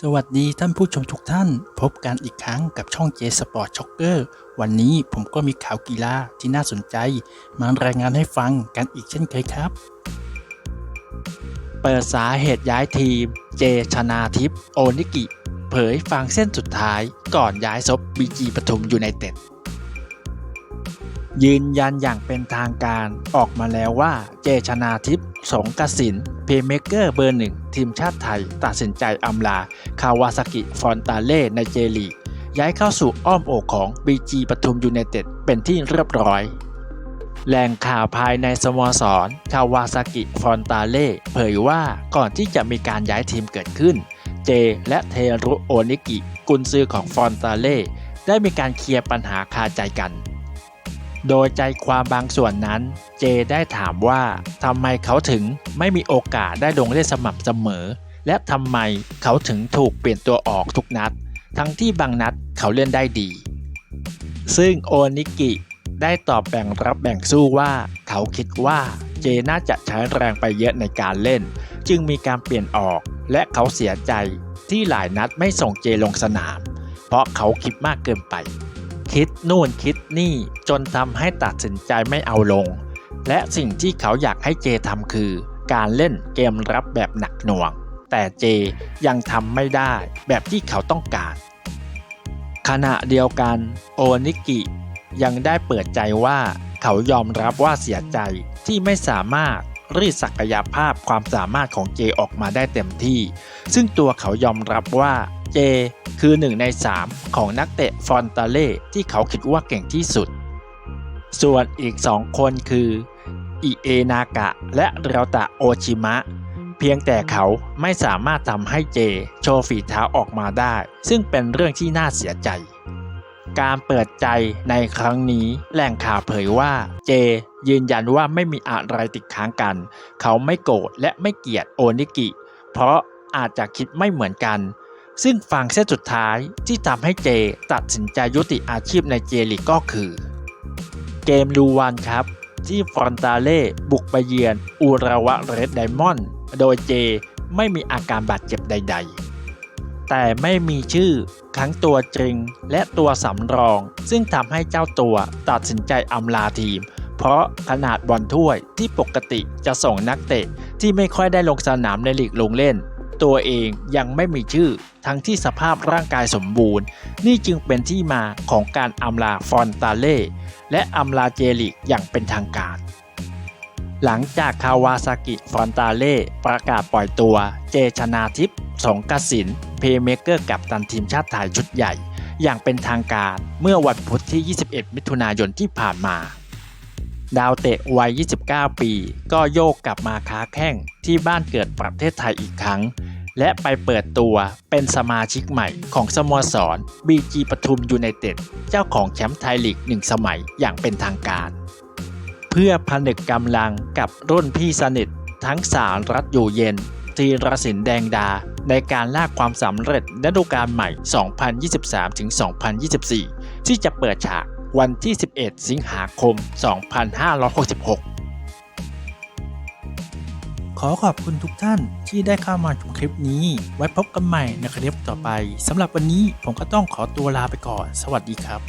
สวัสดีท่านผู้ชมทุกท่าน พบกันอีกครั้งกับช่องเจสปอร์ตช็อกเกอร์วันนี้ผมก็มีข่าวกีฬาที่น่าสนใจ มารายงานให้ฟังกันอีกเช่นเคยครับ เปิดสาเหตุย้ายทีม เจชนาทิพย์โอนิกิ เผยฟังเส้นสุดท้ายก่อนย้ายซบบีจีปทุมยูไนเต็ด ยืนยันอย่างเป็นทางการออกมาแล้วว่าเจชนาทิพย์สงกสินเพย์เมเกอร์เบอร์หนึ่งทีมชาติไทย ตัดสินใจอำลา คาวาซากิ ฟอนตาเล่ในเจลีย้ายเข้าสู่อ้อมอกของ BG ปทุมยูไนเต็ดเป็นที่เรียบร้อยแหล่งข่าวภายในสโมสรคาวาซากิฟอนตาเล่เผยว่าก่อนที่จะมีการย้ายทีมเกิดขึ้น เจและเทรุโอนิกิ กุนซือของฟอนตาเล่ได้มีการเคลียร์ปัญหาคาใจกัน โดยใจความบางส่วนนั้น เจได้ถามว่าทำไมเขาถึงไม่มีโอกาสได้ลงเล่นสม่ำเสมอ และทำไมเขาถึงถูกเปลี่ยนตัวออกทุกนัด ทั้งที่บางนัดเขาเล่นได้ดี ซึ่งโอนิกิได้ตอบแบ่งรับแบ่งสู้ว่า เขาคิดว่าเจน่าจะใช้แรงไปเยอะในการเล่น จึงมีการเปลี่ยนออก และเขาเสียใจที่หลายนัดไม่ส่งเจลงสนาม เพราะเขาคิดมากเกินไป คิดนู่นคิดนี่จนทำให้ตัดสินใจไม่เอาลง และสิ่งที่เขาอยากให้เจทำคือ การเล่นเกมรับแบบหนักหน่วง แต่เจยังทำไม่ได้แบบที่เขาต้องการ ขณะเดียวกันโอนิกิยังได้เปิดใจว่าเขายอมรับว่าเสียใจที่ไม่สามารถ รีดศักยภาพความสามารถของเจออกมาได้เต็มที่ ซึ่งตัวเขายอมรับว่าเจคือหนึ่งใน 3 ของนักเตะฟอนตาเล่ที่เขาคิดว่าเก่งที่สุด ส่วนอีก 2 คนคืออิเอนากะและเรียวตะโอชิมะ เพียงแต่เขาไม่สามารถทำให้เจ โชว์ฝีเท้าออกมาได้ ซึ่งเป็นเรื่องที่น่าเสียใจ การเปิดใจในครั้งนี้แหล่งข่าวเผยว่าเจ ยืนยันว่าไม่มีอะไรติดค้างกัน เขาไม่โกรธและไม่เกลียดโอนิกิ เพราะอาจจะคิดไม่เหมือนกัน ซึ่งฟังเส้นสุดท้ายที่ทำให้เจตัดสินใจยุติอาชีพในเจลีกก็คือ เกมลูวันครับที่ฟรอนตาเล่บุกไปเยือนอูราวะเรดไดมอนด์โดยเจไม่มีอาการบาดเจ็บใด ๆ แต่ไม่มีชื่อทั้งตัวจริงและตัวสำรอง ซึ่งทำให้เจ้าตัวตัดสินใจอำลาทีม เพราะขนาดบอลถ้วยที่ปกติจะส่งนักเตะที่ไม่ค่อยได้ลงสนามในลีกลงเล่น ตัวเองยังไม่มีชื่อทั้งที่สภาพร่างกายสมบูรณ์ นี่จึงเป็นที่มาของการอำลาฟอนตาเล่และอำลาเจลิกอย่างเป็นทางการ หลังจากคาวาซากิฟอนตาเล่ประกาศปล่อยตัว เจชนาทิพย์สงกสินเพย์เมเกอร์กับตันทีมชาติไทยชุดใหญ่ อย่างเป็นทางการเมื่อวันพุธที่ 21 มิถุนายนที่ผ่านมา ดาวเตะวัย 29 ปี ก็โยกกลับมาค้าแข้งที่บ้านเกิดประเทศไทยอีกครั้ง และไปเปิดตัวเป็นสมาชิกใหม่ของสโมสร BG ปทุมยูไนเต็ด เจ้าของแชมป์ไทยลีกหนึ่งสมัยอย่างเป็นทางการ เพื่อผนึกกำลังกับรุ่นพี่สนิททั้งสารรัฐอยู่เย็นทีรสินแดงดา ในการลากความสำเร็จฤดูกาลใหม่ 2023-2024 ที่จะเปิดฉาก วันที่ 11 สิงหาคม 2566 ขอขอบคุณทุกท่านที่ได้เข้ามาชมคลิปนี้ ไว้พบกันใหม่ในคลิปต่อไปสำหรับวันนี้ผมก็ต้องขอตัวลาไปก่อน สวัสดีครับ